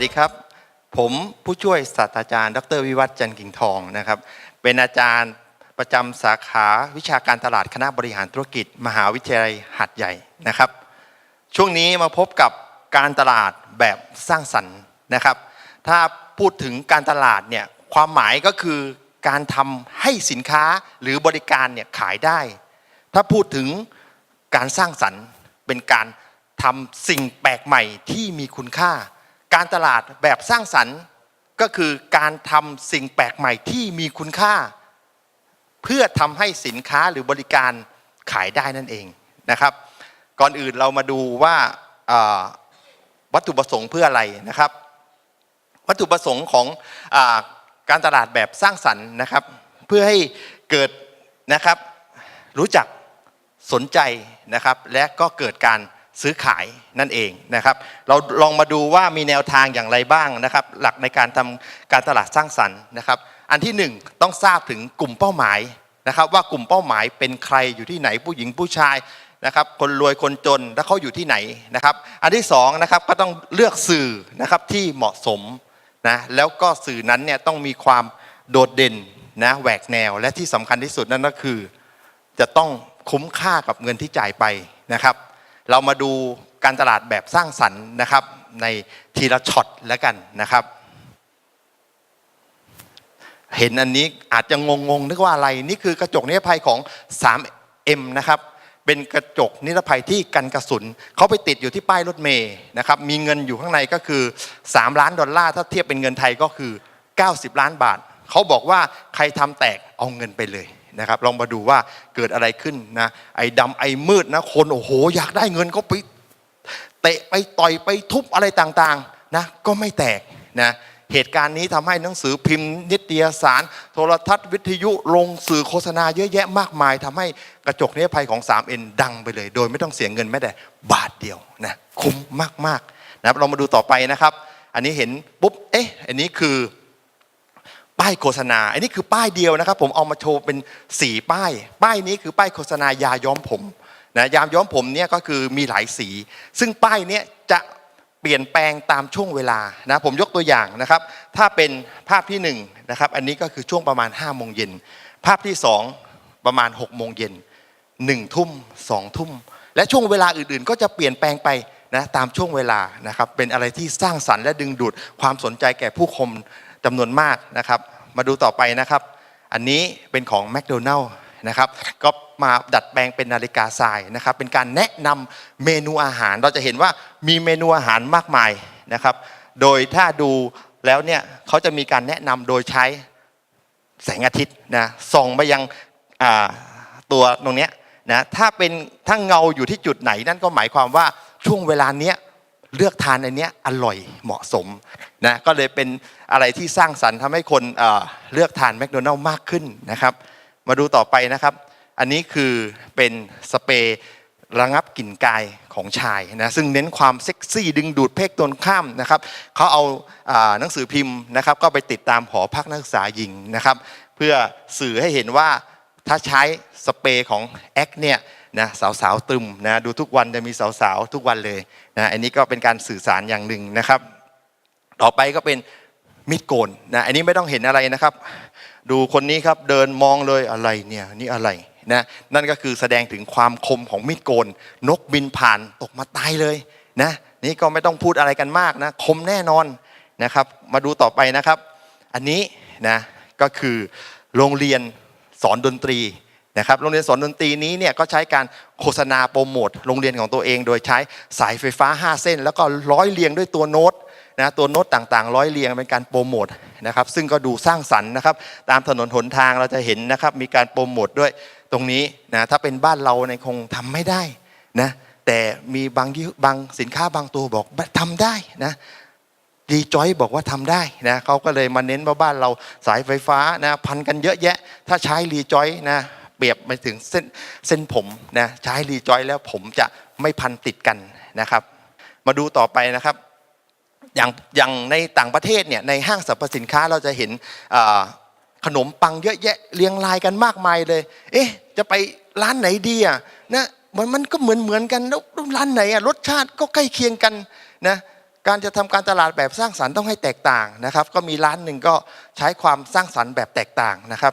สวัสดีครับ ผมผู้ช่วยศาสตราจารย์ ดรวิวัฒน์จันกิ่งทองนะครับ เป็นอาจารย์ประจำสาขาวิชาการตลาดคณะบริหารธุรกิจ มหาวิทยาลัยหัดใหญ่นะครับ ช่วงนี้มาพบกับการตลาดแบบสร้างสรรค์นะครับ ถ้าพูดถึงการตลาดเนี่ยความหมายก็คือการทำให้สินค้าหรือบริการเนี่ยขายได้ ถ้าพูดถึงการสร้างสรรค์เป็นการทำสิ่งแปลกใหม่ที่มีคุณค่า การตลาดแบบสร้างสรรค์ก็คือการทำสิ่งแปลกใหม่ที่มีคุณค่า เพื่อทำให้สินค้าหรือบริการขายได้นั่นเองนะครับ ก่อนอื่นเรามาดูว่าวัตถุประสงค์เพื่ออะไรนะครับ วัตถุประสงค์ของอการตลาดแบบสร้างสรรค์นะครับ เพื่อให้เกิดนะครับรู้จักสนใจนะครับ และก็เกิดการ ซื้อขายนั่นเองนะครับ เราลองมาดูว่ามีแนวทางอย่างไรบ้างนะครับ หลักในการทำการตลาดสร้างสรรค์นะครับ อันที่หนึ่งต้องทราบถึงกลุ่มเป้าหมายนะครับ ว่ากลุ่มเป้าหมายเป็นใครอยู่ที่ไหนผู้หญิงผู้ชายนะครับคนรวยคนจนแล้วเขาอยู่ที่ไหนนะครับ อันที่สองนะครับก็ต้องเลือกสื่อนะครับที่เหมาะสมนะแล้วก็สื่อนั้นเนี่ยต้องมีความโดดเด่นนะแหวกแนวและที่สำคัญที่สุดนั่นก็คือ จะต้องคุ้มค่ากับเงินที่จ่ายไปนะครับ เรามาดูการตลาดแบบสร้างสรรค์นะครับ ในทีละช็อตแล้วกันนะครับ เห็นอันนี้อาจจะงงๆนึกว่าอะไร นี่คือกระจกนิรภัยของ 3M นะครับเป็นกระจกนิรภัยที่กันกระสุนเขาไปติดอยู่ที่ป้ายรถเมย์นะครับมีเงินอยู่ข้างในก็คือ 3 ล้านดอลลาร์ถ้าเทียบเป็นเงินไทยก็คือ 90 ล้านบาทเขาบอกว่าใครทำแตกเอาเงินไปเลย นะครับลองมาดูว่าเกิดอะไรขึ้นนะไอ้ดำไอ้มืดนะคนโอ้โห อยากได้เงินก็ไปเตะไปต่อยไปทุบอะไรต่างๆนะก็ไม่แตกนะเหตุการณ์นี้ทำให้หนังสือพิมพ์ นิตยสาร โทรทัศน์วิทยุลงสื่อโฆษณาเยอะแยะมากมายทำให้กระจกนิรภัยของ 3N ดังไปเลย โดยไม่ต้องเสียเงินแม้แต่บาทเดียวนะคุ้มมากๆนะครับเรามาดูต่อไปนะครับ อันนี้เห็นปุ๊บเอ๊ะอันนี้คือ ป้ายโฆษณา อันนี้คือป้ายเดียวนะครับ ผมเอามาโชว์เป็น 4 ป้าย ป้ายนี้คือป้ายโฆษณายาย้อมผมนะยามย้อมผมเนี่ยก็คือมีหลายสี ซึ่งป้ายเนี้ยจะเปลี่ยนแปลงตามช่วงเวลานะผมยกตัวอย่างนะครับ ถ้าเป็นภาพที่1นะครับ อันนี้ก็คือช่วงประมาณ5โมงเย็นภาพที่ 2 ประมาณ6โมงเย็น1ทุ่ม2ทุ่ม และช่วงเวลาอื่น ๆ ก็จะเปลี่ยนแปลงไปนะตามช่วงเวลานะครับเป็นอะไรที่สร้างสรรค์และดึงดูดความสนใจแก่ผู้ชม จำนวนมากนะครับ มาดูต่อไปนะครับ อันนี้เป็นของแม d โดนัล s นะครับ ก็มาดัดแปลงเป็นนาฬิกาทรายนะครับ เป็นการแนะนำเมนูอาหาร เราจะเห็นว่ามีเมนูอาหารมากมายนะครับ โดยถ้าดูแล้วเนี่ยเขาจะมีการแนะนำโดยใช้แสงอาทิตย์นะส่องไปยังตัวตรงนี้นะถ้าเป็นถ้าเงาอยู่ที่จุดไหนนั่นก็หมายความว่าช่วงเวลาเนี้ยเลือกทานอันเนี้ยอร่อยเหมาะสม นะก็เลยเป็นอะไรที่สร้างสรรค์ทำให้คนเเลือกทานแมคโดนัลล์มากขึ้นนะครับ มาดูต่อไปนะครับ อันนี้คือเป็นสเปรย์ระงับกลิ่นกายของชายนะซึ่งเน้นความเซ็กซี่ดึงดูดเพศตรงข้ามนะครับเขาเอาอาหนังสือพิมพ์นะครับ ก็ไปติดตามหอพักนักศึกษาหญิงนะครับ เพื่อสื่อให้เห็นว่าถ้าใช้สเปรย์ของแอคเนี่ยนะสาวๆตึมนะดูทุกวันจะมีสาวๆทุกวันเลยนะอันนี้ก็เป็นการสื่อสารอย่างหนึ่งนะครับ ต่อไปก็เป็นมีดโกนนะอันนี้ไม่ต้องเห็นอะไรนะครับ ดูคนนี้ครับเดินมองเลยอะไรเนี่ยนี่อะไรนะนั่นก็คือแสดงถึงความคมของมีดโกน นกบินผ่านตกมาตายเลยนะนี่ก็ไม่ต้องพูดอะไรกันมากนะคมแน่นอนนะครับ มาดูต่อไปนะครับ อันนี้นะก็คือโรงเรียนสอนดนตรีนะครับโรงเรียนสอนดนตรีนี้เนี่ยก็ใช้การโฆษณาโปรโมทโรงเรียนของตัวเอง โดยใช้สายไฟฟ้า 5 เส้น แล้วก็ร้อยเรียงด้วยตัวโน้ต นะตัวโน้ตต่างๆ ร้อยเรียงเป็นการโปรโมทนะครับ ซึ่งก็ดูสร้างสรรค์นะครับ ตามถนนหนทางเราจะเห็นนะครับ มีการโปรโมทด้วยตรงนี้นะถ้าเป็นบ้านเราในคงทำไม่ได้นะแต่มีบางยี่บางสินค้าบางตัวบอกทำได้นะรีจอยบอกว่าทำได้นะเขาก็เลยมาเน้นว่าบ้านเราสายไฟฟ้านะพันกันเยอะแยะ ถ้าใช้รีจอยนะเปรียบไปถึงเส้นเส้นผมนะใช้รีจอยแล้วผมจะไม่พันติดกันนะครับ มาดูต่อไปนะครับ อย่างอย่างในต่างประเทศเนี่ยในห้างสรรพสินค้าเราจะเห็นขนมปังเยอะแยะเรียงรายกันมากมายเลย เอ๊ะ จะไปร้านไหนดีอะนะมันมันก็เหมือนเหมือนกันแล้วแล้วร้านไหนอะรสชาติก็ใกล้เคียงกันนะการจะทำการตลาดแบบสร้างสรรค์ต้องให้แตกต่างนะครับ ก็มีร้านหนึ่งก็ใช้ความสร้างสรรค์แบบแตกต่างนะครับ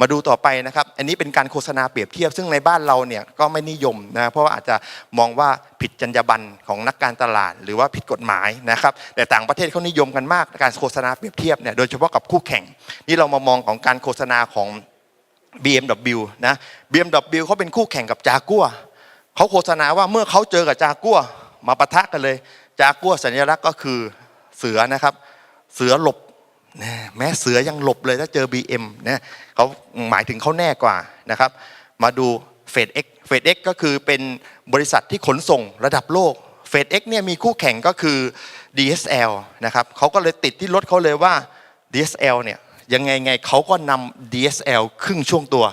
มาดูต่อไปนะครับ อันนี้เป็นการโฆษณาเปรียบเทียบ ซึ่งในบ้านเราเนี่ยก็ไม่นิยมนะเพราะว่าอาจจะมองว่าผิดจรรยาบรรณของนักการตลาด หรือว่าผิดกฎหมายนะครับ แต่ต่างประเทศเขานิยมกันมากการโฆษณาเปรียบเทียบเนี่ยโดยเฉพาะกับคู่แข่ง นี่เรามามองของการโฆษณาของ BMW นะ BMW เขาเป็นคู่แข่งกับจากัวเขาโฆษณาว่าเมื่อเขาเจอกับจากัวมาปะทะกันเลย จากัวสัญลักษณ์ก็คือเสือนะครับ เสือหลบ นะแม้เสือยังหลบเลยถ้าเจอ BM นะเขาหมายถึงเขาแน่กว่านะครับ มาดูเฟดเอ็กเฟดเอ็กก็คือเป็นบริษัทที่ขนส่งระดับโลกเฟดเอ็กเนี่ยมีคู่แข่งก็คือ DSL นะครับเขาก็เลยติดที่รถเขาเลยว่า DSL เนี่ยยังไงไงเขาก็นำ DSL ครึ่งช่วงตัว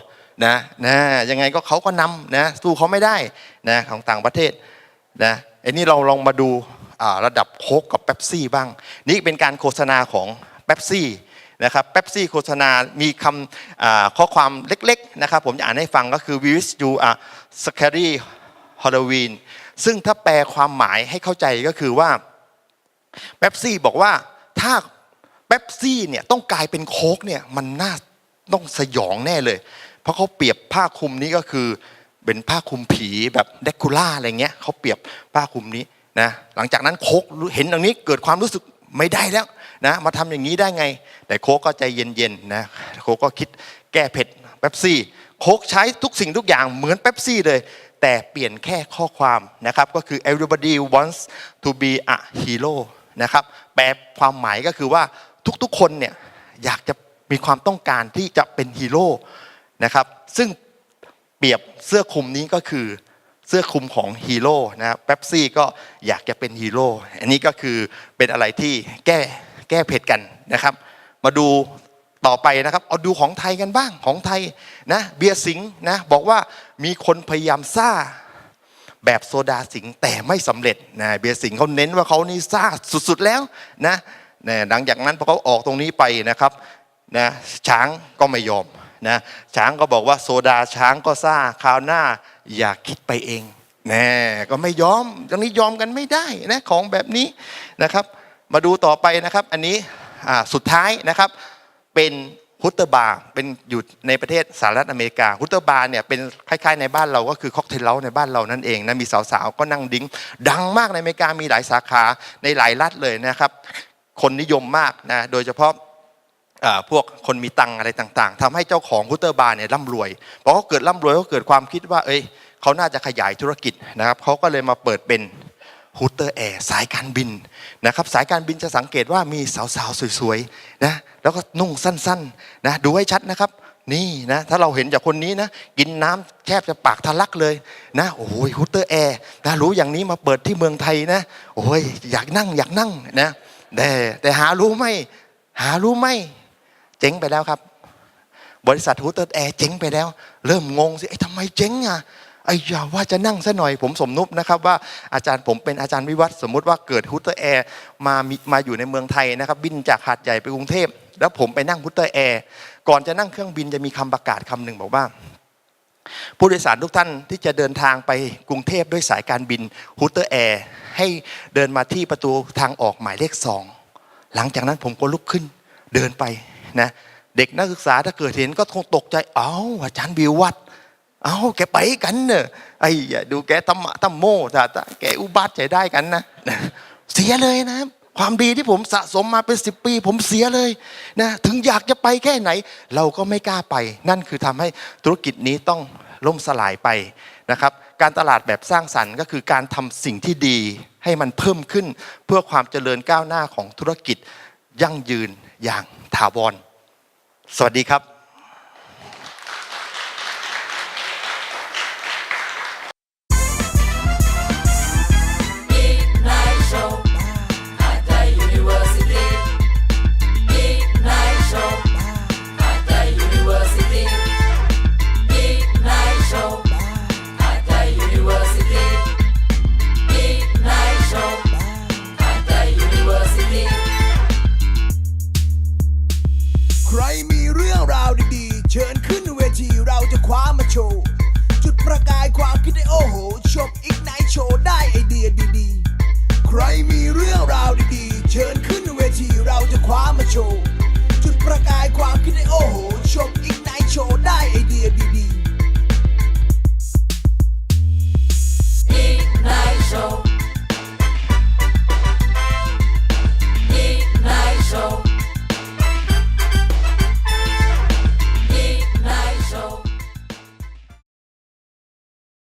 นะนะยังไงก็เขาก็นำนะสู้เขาไม่ได้นะของต่างประเทศนะไอ้นี่เราลองมาดูระดับโคกกับเ e ปซี่บ้าง นี่เป็นการโฆษณาของ เ e ปซี่นะครับเ e ปซี่โฆษณา มีคำข้อความเล็กๆนะครับผมจะอ่านให้ฟังก็คือ we wish you a scary Halloween ซึ่งถ้าแปลความหมายให้เข้าใจก็คือว่าเป๊ปซี่บอกว่าถ้าเป๊ปซี่เนี่ยต้องกลายเป็นโค้กเนี่ยมันน่าต้องสยองแน่เลย เพราะเขาเปรียบผ้าคลุมนี้ก็คือเป็นผ้าคลุมผีแบบเดคูล่าอะไรเงี้ยเขาเปรียบผ้าคลุมนี้นะหลังจากนั้นโคกเห็นตรงนี้เกิดความรู้สึกไม่ได้แล้ว นะมาทำอย่างนี้ได้ไง แต่โค้กก็ใจเย็นๆนะโค้กก็คิดแก้เผ็ดเป๊ปซี่ โค้กใช้ทุกสิ่งทุกอย่างเหมือนเป๊ปซี่เลย แต่เปลี่ยนแค่ข้อความนะครับก็คือ everybody wants to be a hero นะครับแปลความหมายก็คือว่าทุกๆคนเนี่ยอยากจะมีความต้องการที่จะเป็นฮีโร่นะครับซึ่งเปรียบเสื้อคลุมนี้ก็คือเสื้อคลุมของฮีโร่นะครับเป๊ปซี่ก็อยากจะเป็นฮีโร่อันนี้ก็คือเป็นอะไรที่แก้ แก้เผ็ดกันนะครับ มาดูต่อไปนะครับ เอาดูของไทยกันบ้างของไทยนะเบียร์สิงห์นะบอกว่ามีคนพยายามซ่าแบบโซดาสิงห์แต่ไม่สำเร็จนะเบียร์สิงห์เขาเน้นว่าเขานี่ซ่าสุดๆแล้วนะนะหลังจากนั้นพอเขาออกตรงนี้ไปนะครับนะช้างก็ไม่ยอมนะช้างก็บอกว่าโซดาช้างก็ซ่าคราวหน้าอย่าคิดไปเองแน่ก็ไม่ยอมตรงนี้ยอมกันไม่ได้นะของแบบนี้นะครับ มาดูต่อไปนะครับ อันนี้สุดท้ายนะครับ เป็นฮุตเตอร์บาร์เป็นอยู่ในประเทศสหรัฐอเมริกาฮุตเตอร์บาร์เนี่ยเป็นคล้ายๆในบ้านเราก็คือค็อกเทลเล้าในบ้านเรานั่นเองนะมีสาวๆก็นั่งดิ้งดังมากในอเมริกามีหลายสาขาในหลายรัฐเลยนะครับ คนนิยมมากนะโดยเฉพาะพวกคนมีตังอะไรต่างๆทำให้เจ้าของฮุตเตอร์บาร์เนี่ยร่ำรวยพอเขาเกิดร่ำรวยเขาเกิดความคิดว่า เอ้ยเขาน่าจะขยายธุรกิจนะครับเขาก็เลยมาเปิดเป็น ฮูเตอร์แอร์สายการบินนะครับสายการบินจะสังเกตว่ามีสาวๆ สวยๆนะแล้วก็นุ่งสั้นๆนะดูให้ชัดนะครับนี่นะถ้าเราเห็นจากคนนี้นะกินน้ำแทบจะปากทะลักเลยนะโอ้ยฮูเตอร์แอร์นะรู้อย่างนี้มาเปิดที่เมืองไทยนะโอ้ยอยากนั่งอยากนั่งนะแต่แต่หารู้ไหมหารู้ไหมเจ๊งไปแล้วครับ บริษัทฮูเตอร์แอร์เจ๊งไปแล้ว เริ่มงงสิไอ้ทำไมเจ๊งอะ ไอ้ยาว่าจะนั่งซะหน่อยผมสมมุตินะครับว่าอาจารย์ผมเป็นอาจารย์วิวัฒน์สมมุติว่าเกิดฮูเตอร์แอร์มามีมาอยู่ในเมืองไทยนะครับ บินจากหาดใหญ่ไปกรุงเทพแล้วผมไปนั่งฮูเตอร์แอร์ก่อนจะนั่งเครื่องบินจะมีคำประกาศคำหนึ่งบอกว่าผู้โดยสารทุกท่านที่จะเดินทางไปกรุงเทพด้วยสายการบินฮูเตอร์แอร์ให้เดินมาที่ประตูทางออกหมายเลขสองหลังจากนั้นผมก็ลุกขึ้นเดินไปนะเด็กนักศึกษาถ้าเกิดเห็นก็คงตกใจ เอ้าอาจารย์วิวัฒน์ เอาแกไปกันเนอะไอ้อย่าดูแกทำทำโม่ถ้าถ้าแกอุบัติใจได้กันนะเสียเลยนะ ความดีที่ผมสะสมมาเป็นสิบปี ผมเสียเลยนะถึงอยากจะไปแค่ไหน เราก็ไม่กล้าไป นั่นคือทำให้ธุรกิจนี้ต้องล่มสลายไปนะครับ การตลาดแบบสร้างสรรค์ก็คือการทำสิ่งที่ดีให้มันเพิ่มขึ้น เพื่อความเจริญก้าวหน้าของธุรกิจยั่งยืนอย่างถาวรสวัสดีครับ